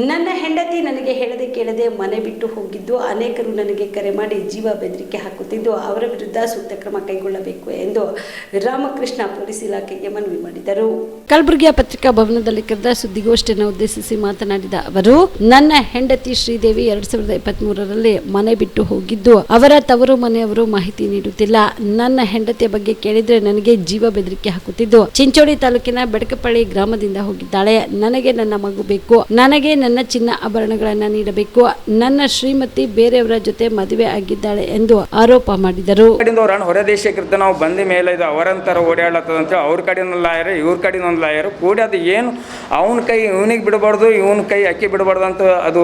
ನನ್ನ ಹೆಂಡತಿ ನನಗೆ ಹೇಳದೆ ಕೇಳದೆ ಮನೆ ಬಿಟ್ಟು ಹೋಗಿದ್ದು, ಅನೇಕರು ನನಗೆ ಕರೆ ಮಾಡಿ ಜೀವ ಬೆದರಿಕೆ ಹಾಕುತ್ತಿದ್ದು, ಅವರ ವಿರುದ್ಧ ಸೂಕ್ತ ಕ್ರಮ ಕೈಗೊಳ್ಳಬೇಕು ಎಂದು ರಾಮಕೃಷ್ಣ ಪೊಲೀಸ್ ಇಲಾಖೆಗೆ ಮನವಿ ಮಾಡಿದರು. ಕಲಬುರಗಿಯ ಪತ್ರಿಕಾ ಭವನದಲ್ಲಿ ಕರೆದ ಸುದ್ದಿಗೋಷ್ಠಿಯನ್ನು ಉದ್ದೇಶಿಸಿ ಮಾತನಾಡಿದ ಅವರು, ನನ್ನ ಹೆಂಡತಿ ಶ್ರೀದೇವಿ ಎರಡ್ ಸಾವಿರದ ಇಪ್ಪತ್ತ್ ಮನೆ ಬಿಟ್ಟು ಹೋಗಿದ್ದು, ಅವರ ತವರು ಮನೆಯವರು ಮಾಹಿತಿ ನೀಡುತ್ತಿಲ್ಲ. ನನ್ನ ಹೆಂಡತಿಯ ಬಗ್ಗೆ ಕೇಳಿದ್ರೆ ನನಗೆ ಜೀವ ಬೆದರಿಕೆ ಹಾಕುತ್ತಿದ್ದು. ಚಿಂಚೋಳಿ ತಾಲೂಕಿನ ಬೆಡಕಪಳ್ಳಿ ಗ್ರಾಮದಿಂದ ಹೋಗಿದ್ದಾಳೆ. ನನಗೆ ನನ್ನ ಮಗು ಬೇಕು. ನನಗೆ ನನ್ನ ಚಿನ್ನ ಆಭರಣಗಳನ್ನು ನೀಡಬೇಕು. ನನ್ನ ಶ್ರೀಮತಿ ಬೇರೆಯವರ ಜೊತೆ ಮದುವೆ ಆಗಿದ್ದಾಳೆ ಎಂದು ಆರೋಪ ಮಾಡಿದರು. ಹೊರ ದೇಶಕ್ಕಿರ್ತ ನಾವು ಬಂದ ಮೇಲೆ ಇದು ಅವರಂತರ ಓಡಾಡತ್ತದಂತೆ ಅವ್ರ ಕಡೆಯಿಂದ ಲಾಯರ್, ಇವ್ರ ಕಡೆಯಿಂದ ಒಂದು ಲಾಯರ್. ಕೂಡ ಅದು ಏನು, ಅವನ ಕೈ ಇವನಿಗೆ ಬಿಡಬಾರ್ದು, ಇವನ ಕೈ ಅಕ್ಕಿ ಬಿಡಬಾರ್ದು ಅಂತ ಅದು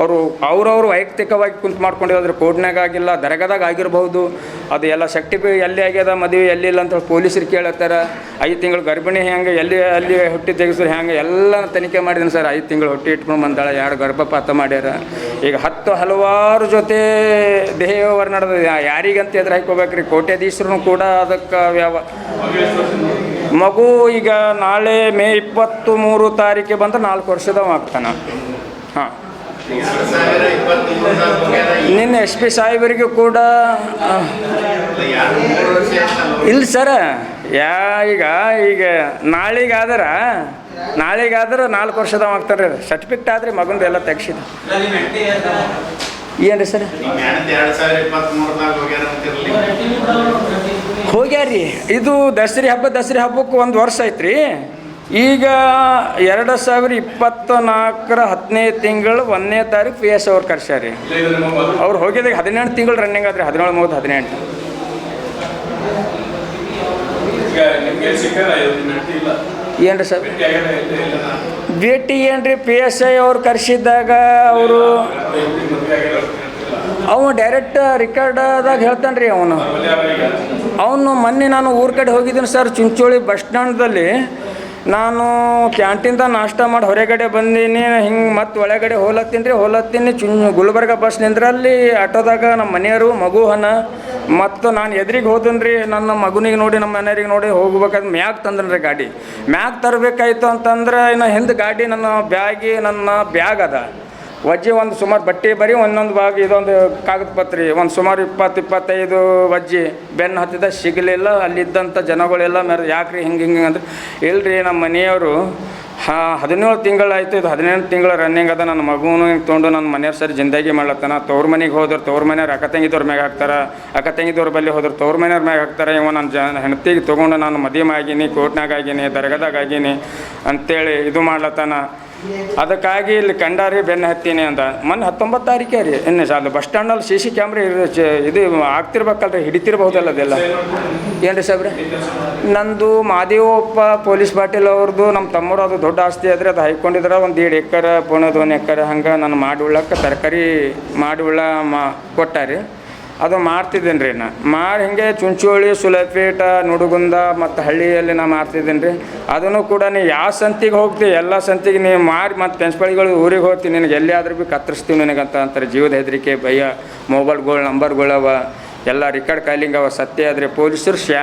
ಅವರು ಅವ್ರವ್ರು ವೈಯಕ್ತಿಕವಾಗಿ ಕುಂತು ಮಾಡ್ಕೊಂಡಿರೋದ್ರೆ ಕೋರ್ಟ್ನಾಗ ಆಗಿಲ್ಲ, ದರಗದಾಗ ಆಗಿರ್ಬೋದು ಅದು ಎಲ್ಲ ಶಕ್ತಿ ಎಲ್ಲಿ ಆಗ್ಯದ, ಮದುವೆ ಎಲ್ಲಿ ಇಲ್ಲ ಅಂತ ಪೊಲೀಸರು ಕೇಳತ್ತಾರ. ಐದು ತಿಂಗಳು ಗರ್ಭಿಣಿ ಹೆಂಗೆ ಎಲ್ಲಿ, ಅಲ್ಲಿ ಹುಟ್ಟಿ ತೆಗೆಸ್ರು ಹೆಂಗೆ ಎಲ್ಲ ತನಿಖೆ ಮಾಡಿದ್ದೀನಿ ಸರ್. ಐದು ತಿಂಗಳು ಹುಟ್ಟಿ ಇಟ್ಕೊಂಡು ಬಂದಾಳೆ ಎರಡು ಗರ್ಭಪಾತ ಮಾಡ್ಯಾರ. ಈಗ ಹತ್ತು ಹಲವಾರು ಜೊತೆ ದೇಹವ್ಯವಹಾರ ನಡೆದ ಯಾರಿಗಂತ ಎದುರು ಹಾಕೋಬೇಕ್ರಿ ಕೋಟ್ಯಾಧೀಶರು ಕೂಡ ಅದಕ್ಕೆ ವ್ಯವ, ಮಗು ಈಗ ನಾಳೆ ಮೇ ಇಪ್ಪತ್ತು ಮೂರು ತಾರೀಕಿಗೆ ಬಂದು ನಾಲ್ಕು ವರ್ಷದವ ಆಗ್ತಾನೆ. ಹಾಂ. ನಿನ್ನೆ ಎಸ್ ಪಿ ಸಾಹೇಬರಿಗೂ ಕೂಡ ಇಲ್ಲ ಸರ. ಯಾ, ಈಗ ಈಗ ನಾಳೆಗಾದ್ರೆ ನಾಳೆಗಾದ್ರೆ ನಾಲ್ಕು ವರ್ಷದ ಆಗ್ತಾರೆ. ಸರ್ಟಿಫಿಕೇಟ್ ಆದ್ರೆ ಮಗಂದು ಎಲ್ಲ ತೆಗ್ಸಿದ. ಏನು ಸರ್? ರೀ ಇದು ದಸರಿ ಹಬ್ಬ, ದಸರಿ ಹಬ್ಬಕ್ಕೆ ಒಂದು ವರ್ಷ ಐತ್ರಿ. ಈಗ ಎರಡು ಸಾವಿರ ಇಪ್ಪತ್ತ ನಾಲ್ಕರ ಹತ್ತನೇ ತಿಂಗಳು ಒಂದನೇ ತಾರೀಕು ಪಿ ಎಸ್ ಅವ್ರು ಕರ್ಸ್ಯಾರಿ. ಅವ್ರು ಹೋಗಿದಾಗ ಹದಿನೆಂಟು ತಿಂಗಳು ರನ್ನಿಂಗ್ ಆದ್ರಿ ಹದಿನೇಳು, ಮೂವತ್ತು, ಹದಿನೆಂಟು. ಈಗ ನಿಮ್ಗೆ ಸಿಕ್ಕಲ್ಲ ಇದು ನಡ್ತಿ ಏನು ರೀ ಸರ್? ಭೇಟಿ ಆಗ್ಯಾರ ಇಲ್ಲ ಇಲ್ಲ ಭೇಟಿ ಏನು ರೀ ಪಿ ಎಸ್ ಐ ಅವ್ರು ಕರ್ಸಿದ್ದಾಗ ಅವರು? ಅವನು ಡೈರೆಕ್ಟ್ ರಿಕಾರ್ಡ್ದಾಗ ಹೇಳ್ತಾನೆ ರೀ ಅವನು. ಅವನು ಮೊನ್ನೆ ನಾನು ಊರ ಕಡೆ ಹೋಗಿದ್ದೀನಿ ಸರ್, ಚುಂಚೋಳಿ ಬಸ್ ಸ್ಟ್ಯಾಂಡ್ದಲ್ಲಿ. ನಾನು ಕ್ಯಾಂಟೀನ್ದ ನಾಷ್ಟ ಮಾಡಿ ಹೊರಗಡೆ ಬಂದೀನಿ, ಹಿಂಗೆ ಮತ್ತೆ ಒಳಗಡೆ ಹೋಲತ್ತೀನಿ ರೀ ಹೋಲತ್ತೀನಿ ಚುನ್ ಗುಲ್ಬರ್ಗ ಬಸ್ ನಿಂದ್ರಲ್ಲಿ ಆಟೋದಾಗ ನಮ್ಮ ಮನೆಯವರು, ಮಗು ಹನ, ಮತ್ತು ನಾನು ಎದ್ರಿಗೆ ಹೋದನು ರೀ ನನ್ನ ಮಗುನಿಗೆ ನೋಡಿ, ನಮ್ಮ ಮನೆಯವ್ರಿಗೆ ನೋಡಿ ಹೋಗ್ಬೇಕಾದ್ರೆ ಮ್ಯಾಗ್ ತಂದ್ರೆ ಗಾಡಿ. ಮ್ಯಾಗ್ ತರಬೇಕಾಯ್ತು ಅಂತಂದ್ರೆ ಇನ್ನು ಹಿಂದೆ ಗಾಡಿ ನನ್ನ ಬ್ಯಾಗಿ ನನ್ನ ಬ್ಯಾಗ್ ಅದ. ವಜ್ಜಿ ಒಂದು ಸುಮಾರು ಬಟ್ಟೆ ಬರೀ ಒಂದೊಂದು ಭಾಗ, ಇದೊಂದು ಕಾಗದ ಪತ್ರಿ ಒಂದು ಸುಮಾರು ಇಪ್ಪತ್ತು, ಇಪ್ಪತ್ತೈದು ವಜ್ಜಿ. ಬೆನ್ನು ಹತ್ತಿದ ಸಿಗಲಿಲ್ಲ, ಅಲ್ಲಿದ್ದಂಥ ಜನಗಳೆಲ್ಲ ಮೆರ ಯಾಕ್ರಿ ಹಿಂಗೆ ಹಿಂಗೆ ಅಂದ್ರೆ, ಇಲ್ರಿ ನಮ್ಮ ಮನೆಯವರು, ಹಾಂ, ಹದಿನೇಳು ತಿಂಗಳಾಯ್ತು, ಇದು ಹದಿನೆಂಟು ತಿಂಗಳ ರನ್ನಿಂಗ್ ಅದ. ನನ್ನ ಮಗುನು ಹಿಂಗೆ ತೊಗೊಂಡು ನನ್ನ ಮನೆಯವ್ರು ಸರಿ ಜಿಂದಗಿ ಮಾಡ್ಲತ್ತಾನ. ತವ್ರ ಮನೆಗೆ ಹೋದ್ರೆ ತವ್ರ ಮನೆಯವ್ರು ಅಕ್ಕ ತಂಗಿದವ್ರ ಮ್ಯಾಗ ಹಾಕ್ತಾರೆ. ಅಕ್ಕ ತಂಗಿದವ್ರ ಬಲ್ಲಿ ಹೋದ್ರೆ ತವ್ರ ಮನೆಯವ್ರ ಮ್ಯಾಗ ಹಾಕ್ತಾರೆ. ಇವ ನನ್ನ ಜನ ಹೆಂಡತಿಗೆ ತೊಗೊಂಡು ನಾನು ಮದುವೆ ಆಗೀನಿ ಕೋರ್ಟ್ನಾಗ ಆಗೀನಿ, ದರ್ಗದಾಗ ಆಗೀನಿ ಅಂತೇಳಿ ಇದು ಮಾಡ್ಲತ್ತಾನ. ಅದಕ್ಕಾಗಿ ಇಲ್ಲಿ ಕಂಡಾರಿ ಬೆನ್ನು ಹತ್ತೀನಿ ಅಂತ. ಮೊನ್ನೆ ಹತ್ತೊಂಬತ್ತು ತಾರೀಕೆ ರೀ. ಎನ್ನೆ ಸಾಲ ಬಸ್ ಸ್ಟ್ಯಾಂಡಲ್ಲಿ ಸಿ ಸಿ ಕ್ಯಾಮ್ರಾ ಇದು ಆಗ್ತಿರ್ಬೇಕಲ್ರಿ ಹಿಡಿತಿರ್ಬಹುದಲ್ಲ ಅದೆಲ್ಲ. ಏನು ರೀ ಸಾಬ್ರೆ ನಂದು ಮಾದೇವಪ್ಪ ಪೊಲೀಸ್ ಪಾಟೀಲ್ ಅವ್ರದ್ದು ನಮ್ಮ ತಮ್ಮರು ಅದು ದೊಡ್ಡ ಆಸ್ತಿ ಆದರೆ ಅದು ಹಾಯ್ಕೊಂಡಿದ್ರೆ. ಒಂದು ಎರಡು ಎಕರೆ, ಪೋಣದ ಒಂದು ಎಕರೆ ಹಂಗೆ ನಾನು ಮಾಡಿ ಉಳ್ಳಕ್ಕೆ ತರಕಾರಿ ಮಾಡಿ ಉಳ್ಳ ಮಾ ಕೊಟ್ಟಾರಿ. ಅದು ಮಾಡ್ತಿದ್ದೇನೆ ರೀ ನಾ. ಮಾಡಿ ಹಿಂಗೆ ಚುಂಚೋಳಿ, ಸುಲಪೇಟ, ನುಡುಗುಂದ ಮತ್ತು ಹಳ್ಳಿಯಲ್ಲಿ ನಾ ಮಾಡ್ತಿದ್ದೇನೆ ರೀ ಅದನ್ನು ಕೂಡ ನೀ ಯಾವ ಸಂತಿಗೆ ಹೋಗ್ತಿ, ಎಲ್ಲ ಸಂತಿಗೆ ನೀವು ಮಾರಿ ಮತ್ತು ಪೆನ್ಸ್ಪಳಿಗಳು ಊರಿಗೆ ಹೋಗ್ತೀನಿ ನಿನಗೆ ಎಲ್ಲಿ ಆದ್ರೂ ಭೀ ಕತ್ತರಿಸ್ತೀವಿ ನಿನಗಂತ ಅಂತಾರೆ. ಜೀವದ ಹೆದರಿಕೆ, ಭಯ ಮೊಬೈಲ್ಗಳು ನಂಬರ್ಗಳವ ಎಲ್ಲ ರಿಕಾರ್ಡ್ ಕಾಲಿಂಗ್ ಅವ, ಸತ್ಯ ಆದರೆ ಪೊಲೀಸರು ಶ್ಯಾ